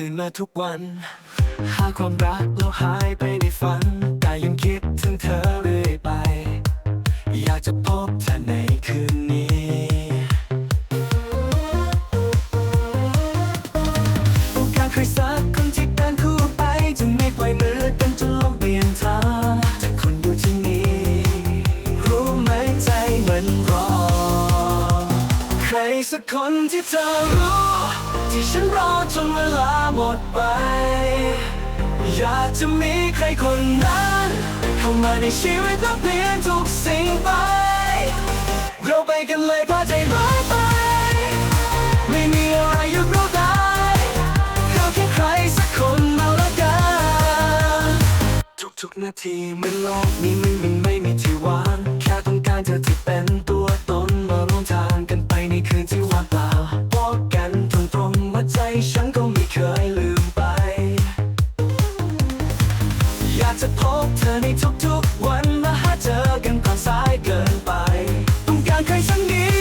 ตื่นมาทุกวัน หาความรักแล้วหายไปในฝัน แต่ยังคิดถึงเธอเรื่อยไป อยากจะพบเธอในคืนนี้ต้อการใครสักคนที่เดินคู่ไป จะไม่ปล่อยมือกันจนโลกเปลี่ยนทางแต่คนอยู่ที่นี่ รู้ไหมใจมันรอ ใครสักคนที่เธอรู้ ที่ฉันรอจนเวลา หมดไป อยากจะมีใครคนนั้น เข้ามาในชีวิตและเปลี่ยนทุกสิ่งไป เราไปกันเลยพาใจร้ายไป ไม่มีอะไรหยุดเราได้เราแค่ใครสักคนมาละกันทุกๆนาทีเหมือนโลกนี้มันมันไม่มีที่ว่างแค่ต้องการเธอที่เป็นตัว ไม่เคยลืมไป อยากจะพบเธอในทุกๆวันมาหาเจอกันก่อนสายเกินไป ต้องการใครสักนี้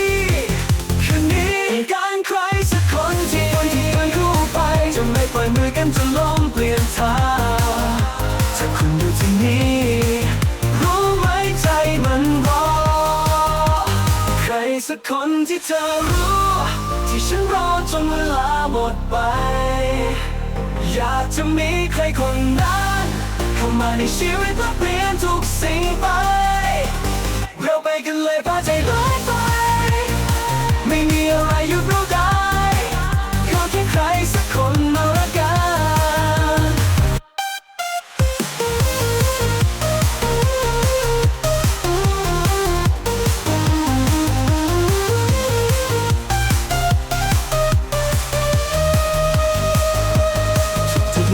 คืนนี้ต้องการใครสักคนที่คนที่เดินคู่ไปจะไม่ปล่อยมือกันจนลมเปลี่ยนทางถ้าคุณอยู่ที่นี่รู้ไหมใจมันรอ ใครสักคนที่เธอรู้ ที่ฉันรอจนเวลาหมดไป อยากจะมีใครคนนั้นเข้ามาในชีวิตและเปลี่ยนทุกสิ่งไป เราไปกันเลยพาใจลอยไป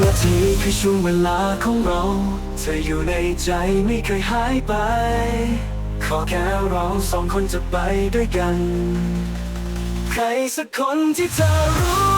นาทีคือช่วงเวลาของเรา เธออยู่ในใจไม่เคยหายไป ขอแค่เราสองคนจะไปด้วยกัน ใครสักคนที่เธอรู้